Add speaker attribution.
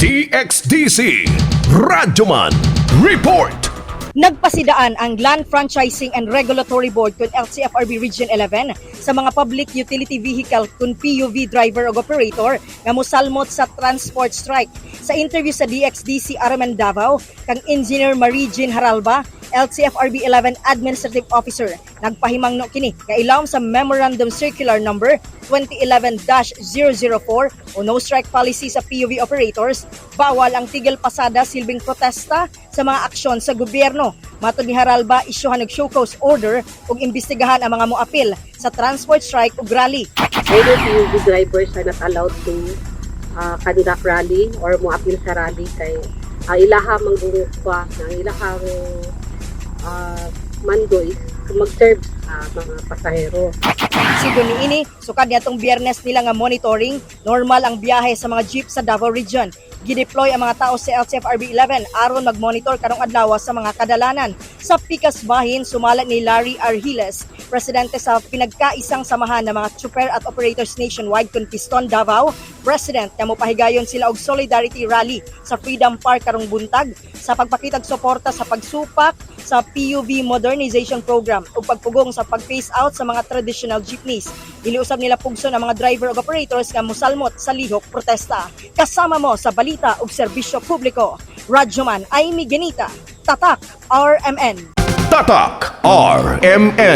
Speaker 1: DXDC Radyoman Report
Speaker 2: Nagpasidaan ang Land Franchising and Regulatory Board kung LCFRB Region 11 sa mga public utility vehicle kung PUV driver o operator nga mosalmot sa transport strike. Sa interview sa DXDC Araman Davao, kang Engineer Marie Jean Haralba, LCFRB 11 Administrative Officer, nagpahimangno kini kailawom sa Memorandum Circular Number 2011-004 o No Strike Policy sa PUV operators, bawal ang tigil pasada silbing protesta sa mga aksyon sa gobyerno. Matod ni Haralba, isyuhan og show cause order ug imbestigahan ang mga moapil sa transport strike ug rally.
Speaker 3: Either PUV drivers are not allowed to uh, kandak rally or mo appeal sa rally kay uh, ilaha manggungukwa ng ilahang uh, mandoy mag-serve sa mga pasahero.
Speaker 2: Sigo ni ini, sukad niatong biyernes nila nga monitoring, normal ang biyahe sa mga jeep sa Davao Region. Gideploy ang mga tao sa LCFRB 11 aron mag-monitor karong adlaw sa mga kadalanan. Sa Pikas Bahin, sumala ni Larry Arhiles, presidente sa pinagkaisang samahan ng mga trooper at operators nationwide kung Piston Davao, president na mopahigayon sila og solidarity rally sa Freedom Park karong buntag sa pagpakitag suporta sa pagsupak sa PUV modernization program ug pagpugong sa pag-phase out sa mga traditional jeepneys. Iliusab nila pugson ang mga driver ug operators nga mosalmot sa lihok protesta. Kasama mo sa balita ug serbisyo publiko. Radyoman Amy Genita, Tatak RMN.
Speaker 1: Tatak RMN